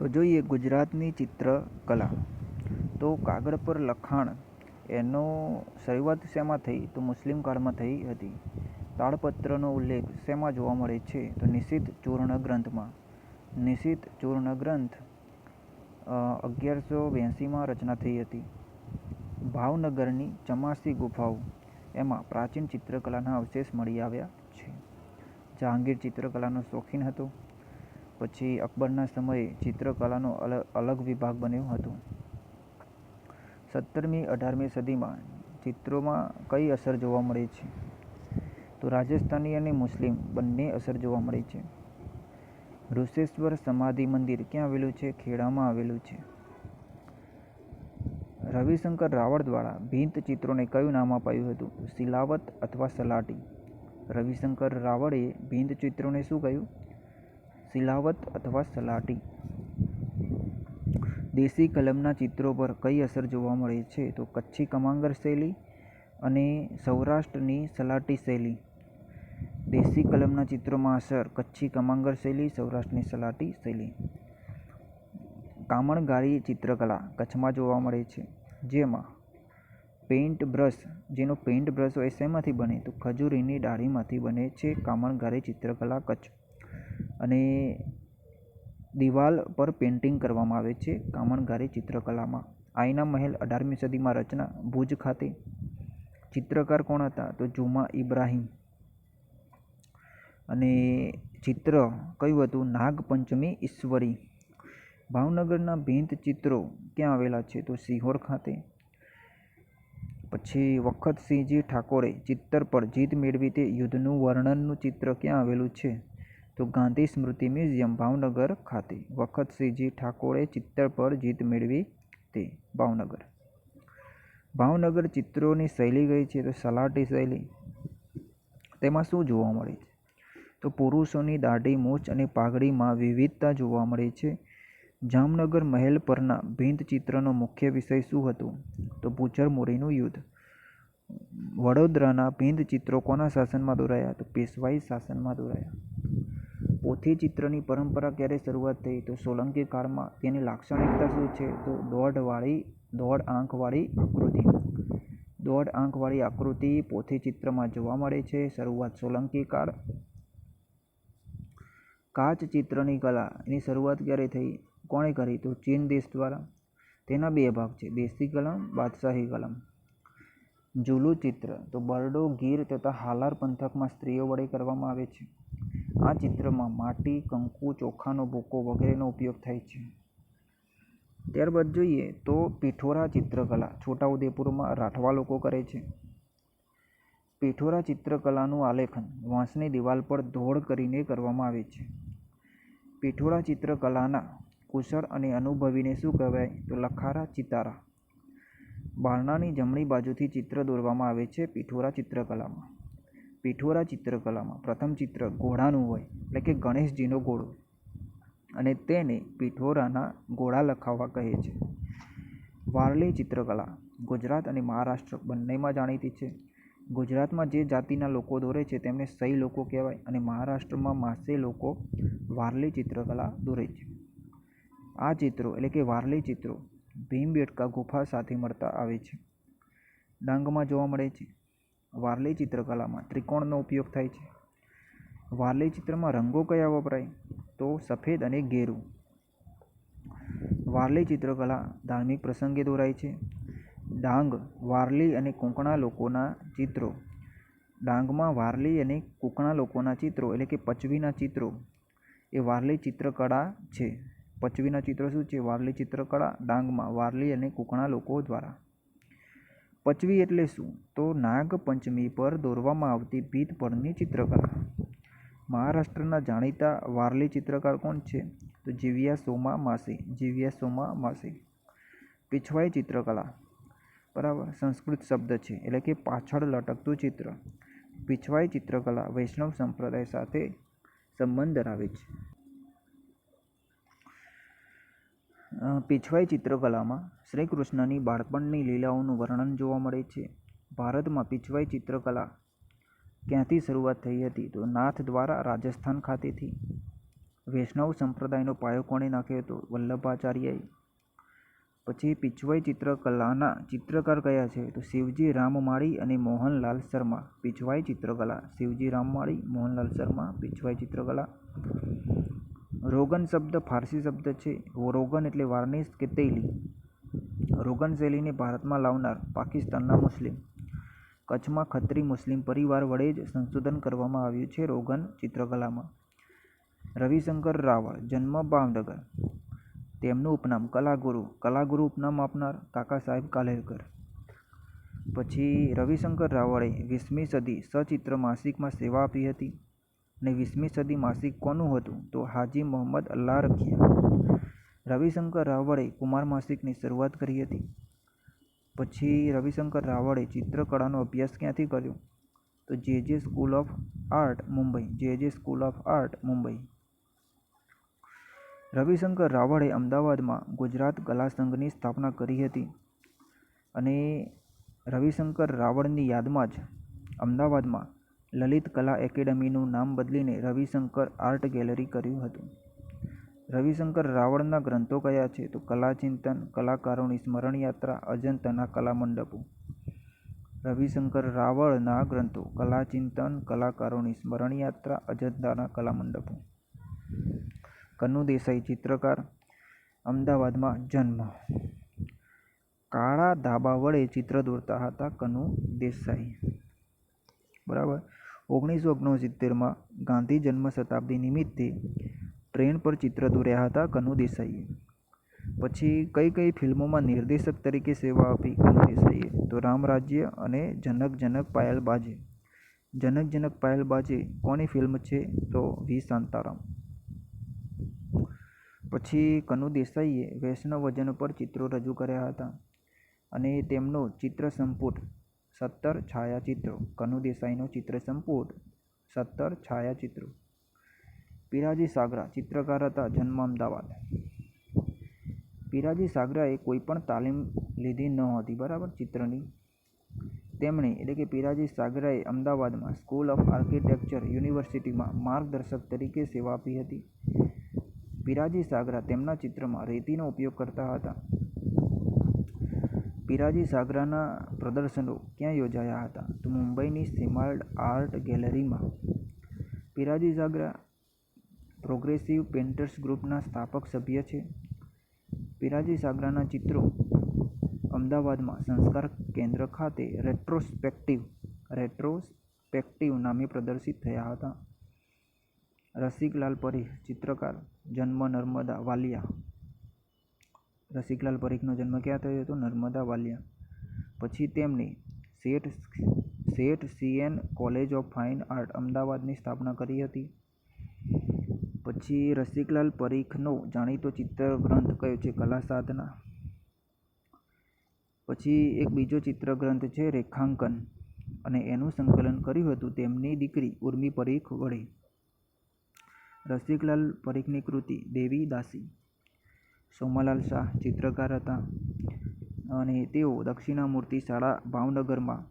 તો જોઈએ ગુજરાતની ચિત્રકલા. તો કાગળ પર લખાણ એનો શરૂઆત શેમાં થઈ? તો મુસ્લિમ કાળમાં થઈ હતી. તાડપત્રનો ઉલ્લેખ શેમાં જોવા મળે છે? તો નિશિત ચૂર્ણ ગ્રંથમાં. નિશિત ચૂર્ણ ગ્રંથ અગિયારસો બ્યાસીમાં રચના થઈ હતી. ભાવનગરની ચમાસી ગુફાઓ એમાં પ્રાચીન ચિત્રકલાના અવશેષ મળી આવ્યા છે. જહાંગીર ચિત્રકલાનો શોખીન હતો. પછી અકબરના સમયે ચિત્રકલાનો અલગ વિભાગ બન્યો હતો. સત્તરમી, અઢારમી સદીમાં ચિત્રોમાં કઈ અસર જોવા મળે છે? તો રાજસ્થાની અને મુસ્લિમ બંને અસર જોવા મળે છે. ઋષેશ્વર સમાધિ મંદિર ક્યાં આવેલું છે? ખેડામાં આવેલું છે. રવિશંકર રાવળ દ્વારા ભીંત ચિત્રોને કયું નામ અપાયું હતું? શિલાવત અથવા સલાટી? રવિશંકર રાવળે ભીંત ચિત્રોને શું કહ્યું? શિલાવત અથવા સલાટી. દેશી કલમના ચિત્રો પર કઈ અસર જોવા મળે છે? તો કચ્છી કમાંગર શૈલી અને સૌરાષ્ટ્રની સલાટી શૈલી. દેશી કલમના ચિત્રોમાં અસર કચ્છી કમાંગર શૈલી, સૌરાષ્ટ્રની સલાટી શૈલી. કામણગારી ચિત્રકલા કચ્છમાં જોવા મળે છે, જેમાં પેઇન્ટ બ્રશ, જેનો પેઇન્ટ બ્રશ હોય શેમાંથી બને? તો ખજૂરીની ડાળીમાંથી બને છે કામણગારી ચિત્રકલા કચ્છ. અને દિવાલ પર પેઇન્ટિંગ કરવામાં આવે છે કામણગારી ચિત્રકલામાં. આઈના મહેલ અઢારમી સદીમાં રચના ભુજ ખાતે. ચિત્રકાર કોણ હતા? તો જુમા ઇબ્રાહિમ. અને ચિત્ર કયું હતું? નાગપંચમી ઈશ્વરી. ભાવનગરના ભીંત ચિત્રો ક્યાં આવેલા છે? તો સિહોર ખાતે. પછી વખતસિંહજી ઠાકોરે ચિત્તર પર જીત મેળવી તે યુદ્ધનું વર્ણનનું ચિત્ર ક્યાં આવેલું છે? તો ગાંધી સ્મૃતિ મ્યુઝિયમ ભાવનગર ખાતે. વખત શ્રીજી ઠાકોરે ચિત્તર પર જીત મેળવી તે ભાવનગર. ભાવનગર ચિત્રોની શૈલી ગઈ છે તો સલાટી શૈલી. તેમાં શું જોવા મળે છે? તો પુરુષોની દાઢી, મૂછ અને પાઘડીમાં વિવિધતા જોવા મળે છે. જામનગર મહેલ પરના ભીંત ચિત્રનો મુખ્ય વિષય શું હતો? તો ભૂચર મોરીનું યુદ્ધ. વડોદરાના ભીંત ચિત્રો કોના શાસનમાં દોરાયા? તો પેશવાઈ શાસનમાં દોરાયા. પોથી ચિત્રની પરંપરા ક્યારે શરૂઆત થઈ? તો સોલંકી કાળમાં તેની લાક્ષણિકતા શું છે? તો દોઢવાળી દોઢ આંખવાળી આકૃતિ. દોઢ આંખવાળી આકૃતિ પોથી ચિત્રમાં જોવા મળે છે. શરૂઆત સોલંકી કાળ. કાચ ચિત્રની કલા. એની શરૂઆત ક્યારે થઈ? કોણે કરી? તો ચીન દેશ દ્વારા. તેના બે ભાગ છે. દેશી કલમ, બાદશાહી કલમ. ઝૂલુ ચિત્ર. તો બરડો ગીર તથા હાલાર પંથકમાં સ્ત્રીઓ વડે કરવામાં આવે છે. આ ચિત્રમાં માટી, કંકુ, ચોખાનો ભૂકો વગેરેનો ઉપયોગ થાય છે. ત્યારબાદ જોઈએ તો પિઠોરા ચિત્રકલા છોટાઉદેપુરમાં રાઠવા લોકો કરે છે. પિઠોરા ચિત્રકલાનું આલેખન વાંસની દિવાલ પર ધોળ કરીને કરવામાં આવે છે. પિઠોરા ચિત્રકલાના કુશળ અને અનુભવીને શું કહેવાય? તો લખારા ચિતારા. બારણાની જમણી બાજુથી ચિત્ર દોરવામાં આવે છે પિઠોરા ચિત્રકલામાં. પિઠોરા ચિત્રકલામાં પ્રથમ ચિત્ર ઘોડાનું હોય, એટલે કે ગણેશજીનો ઘોડો. અને તેને પિઠોરાના ઘોડા લખાવવા કહે છે. વારલી ચિત્રકલા ગુજરાત અને મહારાષ્ટ્ર બંનેમાં જાણીતી છે. ગુજરાતમાં જે જાતિના લોકો દોરે છે તેમને સહી લોકો કહેવાય અને મહારાષ્ટ્રમાં માસે લોકો વારલી ચિત્રકલા દોરે છે. આ ચિત્રો, એટલે કે વારલી ચિત્રો ભીમબેટકા ગુફા સાથે મળતા આવે છે. ડાંગમાં જોવા મળે છે. વારલી ચિત્રકલામાં ત્રિકોણનો ઉપયોગ થાય છે. વારલી ચિત્રમાં રંગો કયા વપરાય? તો સફેદ અને ઘેરું વારલી ચિત્રકલા ધાર્મિક પ્રસંગે દોરાય છે. ડાંગ, વારલી અને કોંકણા લોકોના ચિત્રો. ડાંગમાં વારલી અને કોંકણા લોકોના ચિત્રો એટલે કે પચવીના ચિત્રો એ વારલી ચિત્રકળા છે. પચવીના ચિત્રો શું છે? વારલી ચિત્રકળા, ડાંગમાં વારલી અને કુકણા લોકો દ્વારા. પચવી એટલે શું? તો નાગપંચમી પર દોરવામાં આવતી ભીત પરની ચિત્રકલા મહારાષ્ટ્રના જાણીતા વારલી ચિત્રકાર કોણ છે? તો જીવ્યા સોમા માસી, જીવ્યા સોમા માસી. પીછવાઈ ચિત્રકલા બરાબર, સંસ્કૃત શબ્દ છે, એટલે કે પાછળ લટકતું ચિત્ર. પીછવાઈ ચિત્રકલા વૈષ્ણવ સંપ્રદાય સાથે સંબંધ ધરાવે છે. પીછવાઈ ચિત્રકલામાં શ્રી કૃષ્ણની બાળપણની લીલાઓનું વર્ણન જોવા મળે છે. ભારતમાં પીછવાઈ ચિત્રકલા ક્યાંથી શરૂઆત થઈ હતી તો નાથ દ્વારા રાજસ્થાન ખાતેથી. વૈષ્ણવ સંપ્રદાયનો પાયો કોણે નાખ્યો હતો? વલ્લભાચાર્યએ. પછી પીછવાઈ ચિત્રકલાના ચિત્રકાર કયા છે? તો શિવજી રામમાળી અને મોહનલાલ શર્મા. પીછવાઈ ચિત્રકલા. શિવજી રામમાળી, મોહનલાલ શર્મા, પીછવાઈ ચિત્રકલા. રોગન શબ્દ ફારસી શબ્દ છે. રોગન એટલે વાર્નિશ કે તૈલી. રોગન શૈલીને ભારતમાં લાવનાર પાકિસ્તાનના મુસ્લિમ. કચ્છમાં ખત્રી મુસ્લિમ પરિવાર વડે જ સંશોધન કરવામાં આવ્યું છે રોગન ચિત્રકલામાં. રવિશંકર રાવળ, જન્મ ભાવનગર. તેમનું ઉપનામ કલાગુરુ કલાગુરુ ઉપનામ આપનાર કાકા સાહેબ કાલેલકર પછી રવિશંકર રાવળે વીસમી સદી સચિત્ર માસિકમાં સેવા આપી હતી. અને વીસમી સદી માસિક કોનું હતું? તો હાજી મોહમ્મદ અલ્લાહ રખિયા. રવિશંકર રાવળે કુમાર માસિકની શરૂઆત કરી હતી. પછી રવિશંકર રાવળે ચિત્રકળાનો અભ્યાસ ક્યાંથી કર્યો? તો જે જે સ્કૂલ ઓફ આર્ટ, મુંબઈ. જે જે school of art, Mumbai. Ravishankar રાવળે અમદાવાદમાં ગુજરાત કલા સંઘની સ્થાપના કરી હતી. અને રવિશંકર રાવળની યાદમાં જ અમદાવાદમાં લલિત કલા એકેડમીનું નામ બદલીને રવિશંકર આર્ટ ગેલેરી કર્યું હતું રવિશંકર રાવળના ગ્રંથો કયા છે તો કલાચિંતન, કલાકારોની સ્મરણ યાત્રા અજંતાના કલામંડપો. રવિશંકર રાવળના ગ્રંથો કલાચિંતન, કલાકારોની સ્મરણ યાત્રા અજંતાના કલામંડપો. કનુ દેસાઈ ચિત્રકાર, અમદાવાદમાં જન્મ કાળા ધાબા વડે ચિત્ર દોરતા હતા કનુ દેસાઈ બરાબર ઓગણીસો ઓગણસિત્તેરમાં ગાંધી જન્મ શતાબ્દી નિમિત્તે ટ્રેન પર ચિત્ર દોર્યા હતા કનુ દેસાઈએ. પછી કઈ કઈ ફિલ્મોમાં નિર્દેશક તરીકે સેવા આપી કનુ દેસાઈએ તો રામરાજ્ય અને જનક જનક પાયલ બાજે. જનક જનક પાયલ બાજે કોની ફિલ્મ છે તો વી. શાંતારામ. પછી કનુ દેસાઈએ વૈષ્ણવજન પર ચિત્રો રજૂ કર્યા હતા અને તેમનો ચિત્ર સંપુટ સત્તર છાયાચિત્રો. કનુ દેસાઈનો સંપૂર્ણ. સત્તર છાયાચિત્રો. પિરાજી સાગરા, ચિત્રકાર હતા, જન્મ અમદાવાદ. પિરાજી સાગરાએ કોઈ પણ તાલીમ લીધી નહોતી બરાબર? ચિત્રની. તેમણે, એટલે કે પિરાજી સાગરાએ અમદાવાદમાં સ્કૂલ ઓફ આર્કિટેક્ચર યુનિવર્સિટીમાં માર્ગદર્શક તરીકે સેવા આપી હતી. પિરાજી સાગરા તેમના ચિત્રમાં રેતીનો ઉપયોગ કરતા હતા. પિરાજી સાગરાના પ્રદર્શનો ક્યાં યોજાયા હતા? તો મુંબઈની સિમાર્ડ આર્ટ ગેલેરીમાં. પિરાજી સાગરા પ્રોગ્રેસિવ પેઇન્ટર્સ ગ્રુપના સ્થાપક સભ્ય છે. પિરાજી સાગરાના ચિત્રો અમદાવાદમાં સંસ્કાર કેન્દ્ર ખાતે રેટ્રોસ્પેક્ટિવ રેટ્રોસ્પેક્ટિવ નામે પ્રદર્શિત થયા હતા. રસિકલાલ પરીખ ચિત્રકાર જન્મ નર્મદા વાલિયા રસિકલાલ પરીખનો જન્મ ક્યાં થયો હતો? નર્મદા, વાલિયા. પછી તેમણે Sheth Sheth CN college of fine art અમદાવાદની સ્થાપના કરી હતી. પછી રસિકલાલ પરીખનો જાણીતો ચિત્ર ગ્રંથ કયો છે? કલા સાધના. પછી એક બીજો ચિત્ર ગ્રંથ છે, રેખાંકન. અને એનું સંકલન કર્યું હતું તેમની દીકરી ઉર્મી પરીખ વડે. રસિકલાલ પરીખની કૃતિ દેવી દાસી. સોમાલાલ શાહ ચિત્રકાર હતા અને તેઓ દક્ષિણામૂર્તિ શાળા ભાવનગરમાં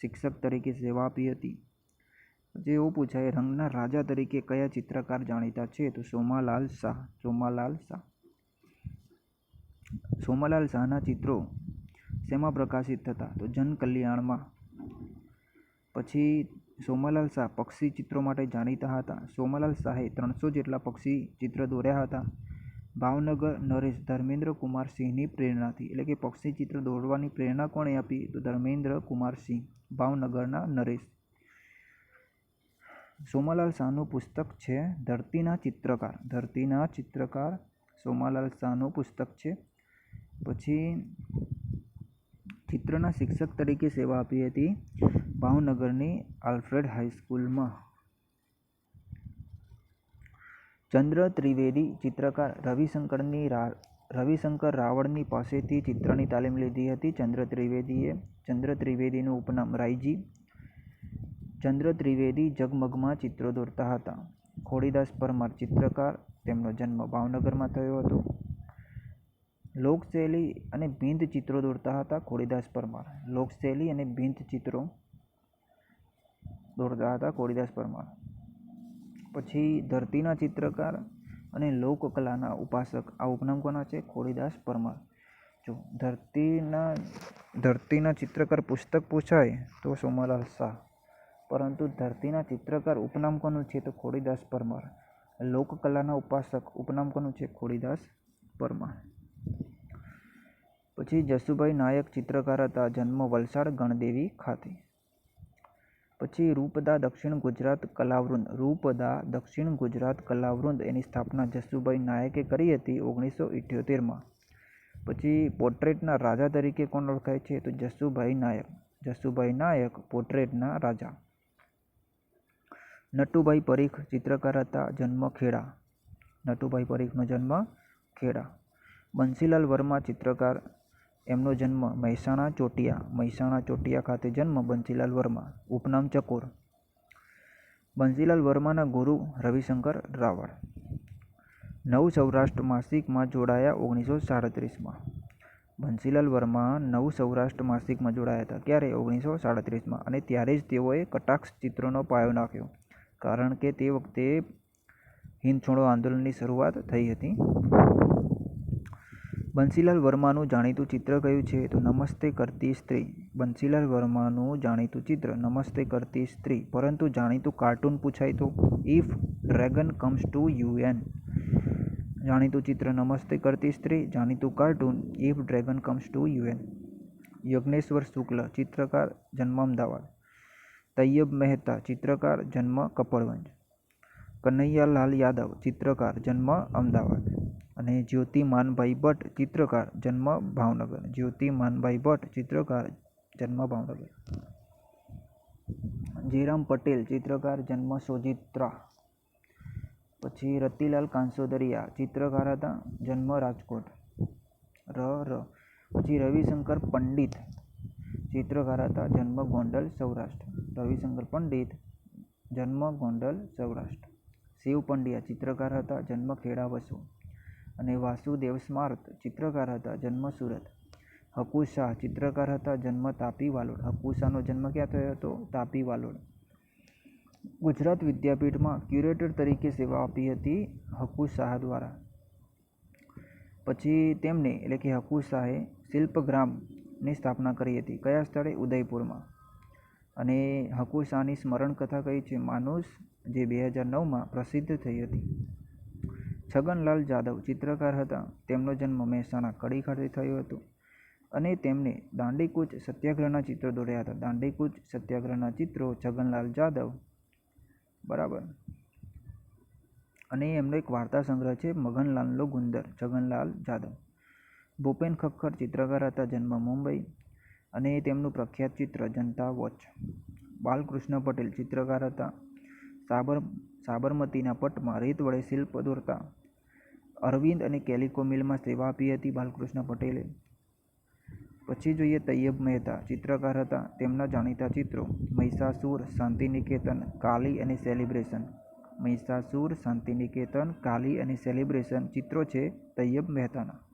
શિક્ષક તરીકે સેવા આપી હતી. પછી એવું પૂછાય, રંગના રાજા તરીકે કયા ચિત્રકાર જાણીતા છે? તો સોમાલાલ શાહ સોમાલાલ શાહ સોમાલાલ શાહના ચિત્રો શેમાં પ્રકાશિત થતા? તો જન કલ્યાણમાં પછી સોમાલાલ શાહ પક્ષી ચિત્રો માટે જાણીતા હતા. સોમાલાલ શાહે ત્રણસો જેટલા પક્ષી ચિત્ર દોર્યા હતા. ભાવનગર નરેશ, ધર્મેન્દ્ર કુમાર સિંહની પ્રેરણાથી, એટલે કે પક્ષી ચિત્ર દોરવાની પ્રેરણા કોણે આપી? તો ધર્મેન્દ્ર કુમાર સિંહ, ભાવનગરના નરેશ. સોમાલાલ શાહનું પુસ્તક છે, ધરતીના ચિત્રકાર. ધરતીના ચિત્રકાર સોમાલાલ શાહનું પુસ્તક છે. પછી ચિત્રના શિક્ષક તરીકે સેવા આપી હતી ભાવનગરની આલ્ફ્રેડ હાઈસ્કૂલમાં ચંદ્ર ત્રિવેદી ચિત્રકાર રવિશંકરની રવિશંકર રાવળની પાસેથી ચિત્રની તાલીમ લીધી હતી. ચંદ્ર ત્રિવેદીએ, ચંદ્ર ત્રિવેદીનું ઉપનામ રાયજી, ચંદ્ર ત્રિવેદી જગમગમાં ચિત્રો દોરતા હતા. ખોડીદાસ પરમાર ચિત્રકાર, તેમનો જન્મ ભાવનગરમાં થયો હતો. લોકશૈલી અને ભીંત ચિત્રો દોરતા હતા ખોડીદાસ પરમાર. લોકશૈલી અને ભીંત ચિત્રો દોરતા હતા ખોડીદાસ પરમાર. પછી ધરતીના ચિત્રકાર અને લોકકલાના ઉપાસક આ ઉપનામ કોના છે? ખોડીદાસ પરમાર. જો ધરતીના ધરતીના ચિત્રકાર પુસ્તક પૂછાય તો સોમાલાલ શાહ પરંતુ ધરતીના ચિત્રકાર ઉપનામ કોનું છે તો ખોડીદાસ પરમાર. લોકકલાના ઉપાસક ઉપનામ કોનું છે? ખોડીદાસ પરમાર. પછી જસુભાઈ નાયક ચિત્રકાર હતા જન્મ વલસાડ ગણદેવી ખાતે. પછી રૂપદા દક્ષિણ ગુજરાત કલાવૃંદ. રૂપદા દક્ષિણ ગુજરાત કલાવૃંદ એની સ્થાપના જસુભાઈ નાયકે કરી હતી ઓગણીસો ઇઠ્યોતેરમાં. પછી પોર્ટ્રેટના રાજા તરીકે કોણ ઓળખાય છે? તો જસુભાઈ નાયક. જસુભાઈ નાયક પોર્ટ્રેટના રાજા. નટુભાઈ પરીખ ચિત્રકાર હતા જન્મ ખેડા. નટુભાઈ પરીખનો જન્મ ખેડા. બંસીલાલ વર્મા ચિત્રકાર એમનો જન્મ મહેસાણા ચોટિયા મહેસાણા ચોટિયા ખાતે જન્મ બંસીલાલ વર્મા, ઉપનામ ચકોર. બંસીલાલ વર્માના ગુરુ રવિશંકર રાવળ. નવ સૌરાષ્ટ્ર માસિકમાં જોડાયા ઓગણીસો સાડત્રીસમાં. બંસીલાલ વર્મા નવ સૌરાષ્ટ્ર માસિકમાં જોડાયા હતા ક્યારે ઓગણીસો સાડત્રીસમાં અને ત્યારે જ તેઓએ કટાક્ષ ચિત્રોનો પાયો નાખ્યો. કારણ કે તે વખતે હિંદ છોડો આંદોલનની શરૂઆત થઈ હતી. બંસીલાલ વર્માનું જાણીતું ચિત્ર કયું છે? તો નમસ્તે કરતી સ્ત્રી. બંસીલાલ વર્માનું જાણીતું ચિત્ર નમસ્તે કરતી સ્ત્રી. પરંતુ જાણીતું કાર્ટૂન પૂછાય તો if dragon comes to UN જાણીતું ચિત્ર નમસ્તે કરતી સ્ત્રી. જાણીતું cartoon if dragon comes to UN Yagneshwar Shukla, ચિત્રકાર જન્મ અમદાવાદ. તૈયબ મહેતા, ચિત્રકાર જન્મ કપડવંજ. કનૈયાલાલ યાદવ, ચિત્રકાર જન્મ અમદાવાદ. અને જ્યોતિ માનભાઈ ભટ્ટ, ચિત્રકાર, જન્મ ભાવનગર. જ્યોતિ માનભાઈ ભટ્ટ, ચિત્રકાર, જન્મ ભાવનગર. જયરામ પટેલ, ચિત્રકાર, જન્મ સોજિત્રા. પછી રતિલાલ કાંસોદરિયા, ચિત્રકાર હતા, જન્મ રાજકોટ. ર ર. પછી રવિશંકર પંડિત, ચિત્રકાર હતા, જન્મ ગોંડલ, સૌરાષ્ટ્ર. રવિશંકર પંડિત, જન્મ ગોંડલ, સૌરાષ્ટ્ર. શિવ પંડ્યા, ચિત્રકાર હતા, જન્મ ખેડા વસુ. અને વાસુદેવ સ્માર્ત ચિત્રકાર હતા, જન્મ સુરત. હકુ શાહ ચિત્રકાર હતા, જન્મ તાપી વાલોડ હકુ શાહનો જન્મ ક્યાં થયો હતો? તાપી વાલોડ ગુજરાત વિદ્યાપીઠમાં ક્યુરેટર તરીકે સેવા આપી હતી હકુ શાહ દ્વારા. પછી તેમને, એટલે કે હકુ શાહે શિલ્પગ્રામની સ્થાપના કરી હતી. કયા સ્થળે? ઉદયપુરમાં. અને હકુ શાહની સ્મરણ કથા કઈ છે? માનુસ જે બે હજાર નવમાં પ્રસિદ્ધ થઈ હતી. છગનલાલ જાદવ ચિત્રકાર હતા. તેમનો જન્મ મહેસાણા કડી ખાતે થયો હતો અને તેમને દાંડીકૂચ સત્યાગ્રહના ચિત્રો દોર્યા હતા. દાંડીકૂચ સત્યાગ્રહના ચિત્રો છગનલાલ જાદવ બરાબર. અને એમનો એક વાર્તા સંગ્રહ છે મગનલાલનો ગુંદર, છગનલાલ જાદવ. ભૂપેન ખક્ખર ચિત્રકાર હતા, જન્મ મુંબઈ અને તેમનું પ્રખ્યાત ચિત્ર જનતા વોચ. બાલકૃષ્ણ પટેલ ચિત્રકાર હતા. સાબર, સાબરમતીના પટમાં રેત વડે શિલ્પ દોરતા અરવિંદ અને કેલિકો મિલમાં સેવા આપી હતી બાલકૃષ્ણ પટેલે. પછી જોઈએ તૈયબ મહેતા. ચિત્રકાર હતા. તેમના જાણીતા ચિત્રો મહિષાસુર શાંતિનિકેતન, કાલી અને સેલિબ્રેશન. મહિષાસુર શાંતિનિકેતન, કાલી અને સેલિબ્રેશન ચિત્રો છે તૈયબ મહેતાના.